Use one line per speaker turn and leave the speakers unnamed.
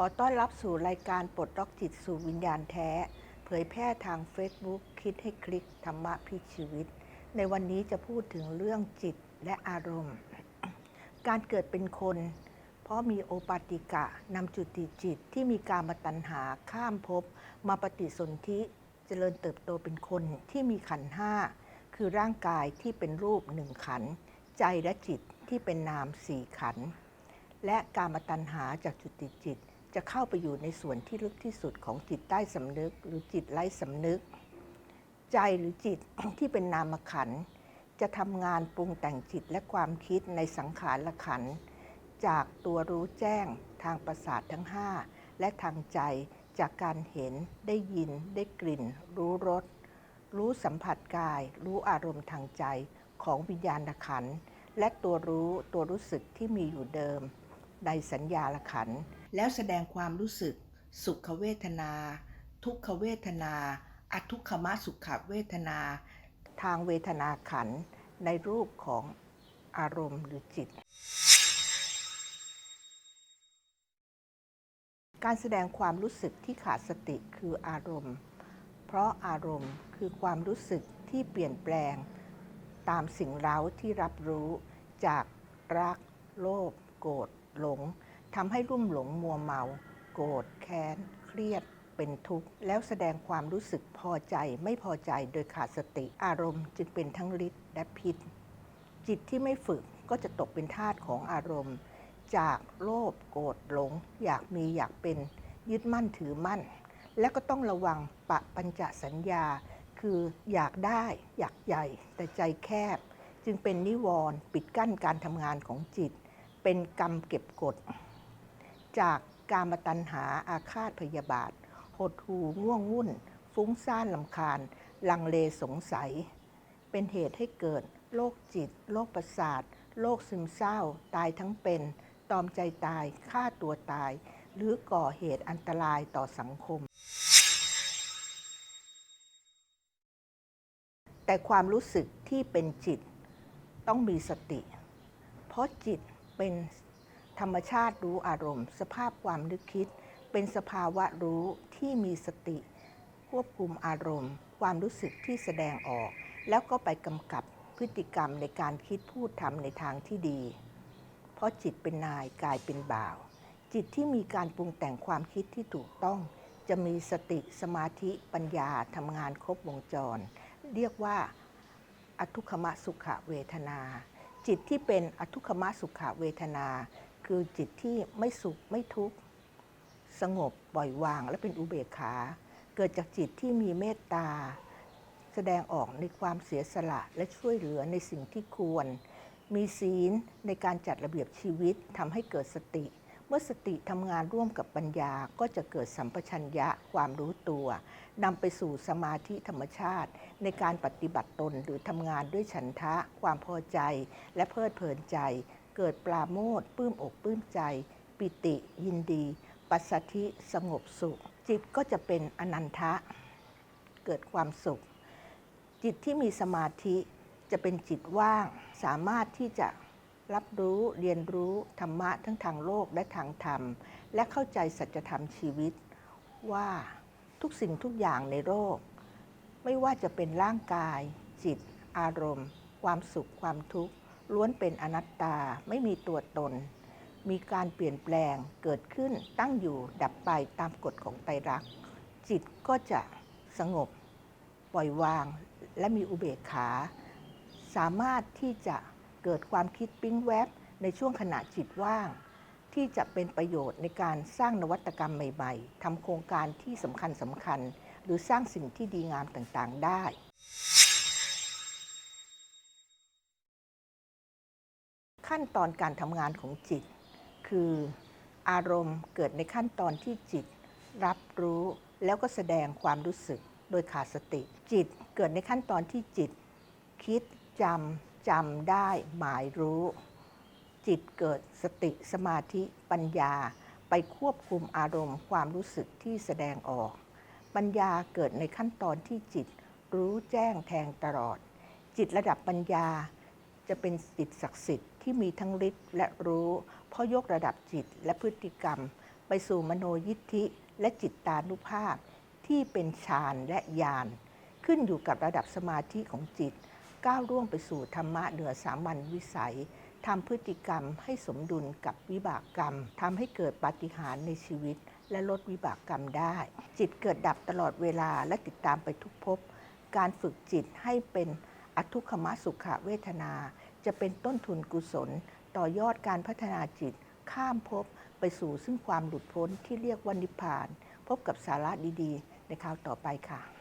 ขอต้อนรับสู่รายการปลดล็อกจิตสู่วิญญาณแท้ เผยแพร่ทาง Facebook คิดให้คลิกธรรมะพิชีวิต ในวันนี้จะพูดถึงเรื่องจิตและอารมณ์ การเกิดเป็นคน เพราะมีโอปาติกะนำจุติจิตที่มีการมาตัญหาข้ามภพมาปฏิสนธิเจริญเติบโตเป็นคนที่มีขันห้าคือร่างกายที่เป็นรูปหนึ่งขัน ใจและจิตที่เป็นนามสี่ขัน และการมาตัญหาจากจุติจิต จะเข้าไปอยู่ในส่วนที่ลึกที่สุดของจิตใต้สำนึก หรือจิตไร้สำนึก ใจหรือจิตที่เป็นนามขัน จะทำงานปรุงแต่งจิตและความคิดในสังขารละขัน จากตัวรู้แจ้ง ทางประสาททั้ง 5 และทางใจจากการเห็นได้ยินได้กลิ่น รู้รส รู้สัมผัสกาย รู้อารมณ์ทางใจของวิญญาณขัน และตัวรู้ตัวรู้สึกที่มีอยู่เดิม ในสัญญาละขันธ์แล้วแสดงความรู้สึก สุขเวทนา ทุกขเวทนา อทุกขมสุขเวทนา ทางเวทนาขันธ์ในรูปของอารมณ์หรือจิต การแสดงความรู้สึกที่ขาดสติคืออารมณ์ เพราะอารมณ์คือความรู้สึกที่เปลี่ยนแปลง ตามสิ่งเร้าที่รับรู้จากรัก โลภ โกรธ หลงทำให้รุ่มหลงมัวเมา โกรธแค้น เครียด เป็นทุกข์ แล้วแสดงความรู้สึกพอใจไม่พอใจโดยขาดสติอารมณ์ จึงเป็นทั้งฤทธิ์และพิษ จิตที่ไม่ฝึกก็จะตกเป็นทาสของอารมณ์ จากโลภโกรธหลง อยากมีอยากเป็น ยึดมั่นถือมั่น และก็ต้องระวังปะปัญจสัญญา คืออยากได้ อยากใหญ่ แต่ใจแคบ จึงเป็นนิวรณ์ปิดกั้นการทำงานของจิต เป็นกรรมเก็บกด จากการมาตัญหาอาฆาตพยาบาท หดหูง่วงวุ่น ฟุ้งซ่านลำคาญ ลังเลสงสัย เป็นเหตุให้เกิดโรคจิตโรคประสาทโรคซึมเศร้า ตายทั้งเป็น ตอมใจตายฆ่าตัวตาย หรือก่อเหตุอันตรายต่อสังคม แต่ความรู้สึกที่เป็นจิตต้องมีสติ เพราะจิต เป็นธรรมชาติรู้อารมณ์ สภาพความนึกคิด เป็นสภาวะรู้ที่มีสติ ควบคุมอารมณ์ ความรู้สึกที่แสดงออก แล้วก็ไปกำกับพฤติกรรมในการคิดพูดทำในทางที่ดี เพราะจิตเป็นนายกายเป็นบ่าว จิตที่มีการปรุงแต่งความคิดที่ถูกต้อง จะมีสติสมาธิปัญญาทำงานครบวงจร เรียกว่าอทุกขมสุขเวทนา จิตที่เป็นอทุกขมสุขเวทนา คือจิตที่ไม่สุขไม่ทุกข์สงบปล่อยวางและเป็นอุเบกขา เกิดจากจิตที่มีเมตตา แสดงออกในความเสียสละและช่วยเหลือในสิ่งที่ควร มีศีลในการจัดระเบียบชีวิตทำให้เกิดสติ เมื่อสติทำงานร่วมกับปัญญาก็จะเกิดสัมปชัญญะความรู้ตัวนำไปสู่สมาธิธรรมชาติ ในการปฏิบัติตนหรือทำงานด้วยฉันทะ ความพอใจ และเพลิดเพลินใจ เกิดปราโมทปลื้มอกปลื้มใจ ปิติ ยินดี ปัสสธิสงบสุข จิตก็จะเป็นอนันทะ เกิดความสุข จิตที่มีสมาธิจะเป็นจิตว่างสามารถที่จะ รับรู้เรียนรู้ธรรมะทั้งทางโลกและทางธรรม และเข้าใจสัจธรรมชีวิต ว่าทุกสิ่งทุกอย่างในโลก ไม่ว่าจะเป็นร่างกาย จิต อารมณ์ ความสุขความทุกข์ ล้วนเป็นอนัตตาไม่มีตัวตน มีการเปลี่ยนแปลงเกิดขึ้นตั้งอยู่ดับไปตามกฎของไตรลักษณ์จิตก็จะสงบ ปล่อยวางและมีอุเบกขา สามารถที่จะ เกิดความคิดปิ๊งแวบในช่วงขณะจิตว่าง ที่จะเป็นประโยชน์ในการสร้างนวัตกรรมใหม่ๆทำโครงการที่สำคัญสำคัญ หรือสร้างสิ่งที่ดีงามต่างๆได้ขั้นตอนการทำงานของจิต คืออารมณ์เกิดในขั้นตอนที่จิต รับรู้แล้วก็แสดงความรู้สึกโดยขาดสติ จิตเกิดในขั้นตอนที่จิต คิดจำ จำได้หมายรู้ จิตเกิดสติสมาธิปัญญาไปควบคุมอารมณ์ความรู้สึกที่แสดงออก ปัญญาเกิดในขั้นตอนที่จิตรู้แจ้งแทงตลอด จิตระดับปัญญาจะเป็นจิตศักดิ์สิทธิ์ที่มีทั้งฤทธิ์และรู้เพราะยกระดับจิตและพฤติกรรม ไปสู่มโนยิทธิและจิตตานุภาพที่เป็นฌานและญาณขึ้นอยู่กับระดับสมาธิของจิต ก้าวล่วงไปสู่ธรรมะเหนือสามัญวิสัยทำพฤติกรรมให้สมดุลกับวิบากกรรมทำให้เกิดปาฏิหาริย์ในชีวิต และลดวิบากกรรมได้ จิตเกิดดับตลอดเวลาและติดตามไปทุกภพการฝึกจิตให้เป็นอทุกขมสุขเวทนา จะเป็นต้นทุนกุศล ต่อยอดการพัฒนาจิต ข้ามภพไปสู่ซึ่งความหลุดพ้นที่เรียกว่านิพพาน พบกับสาระดีๆ ในคราวต่อไปค่ะ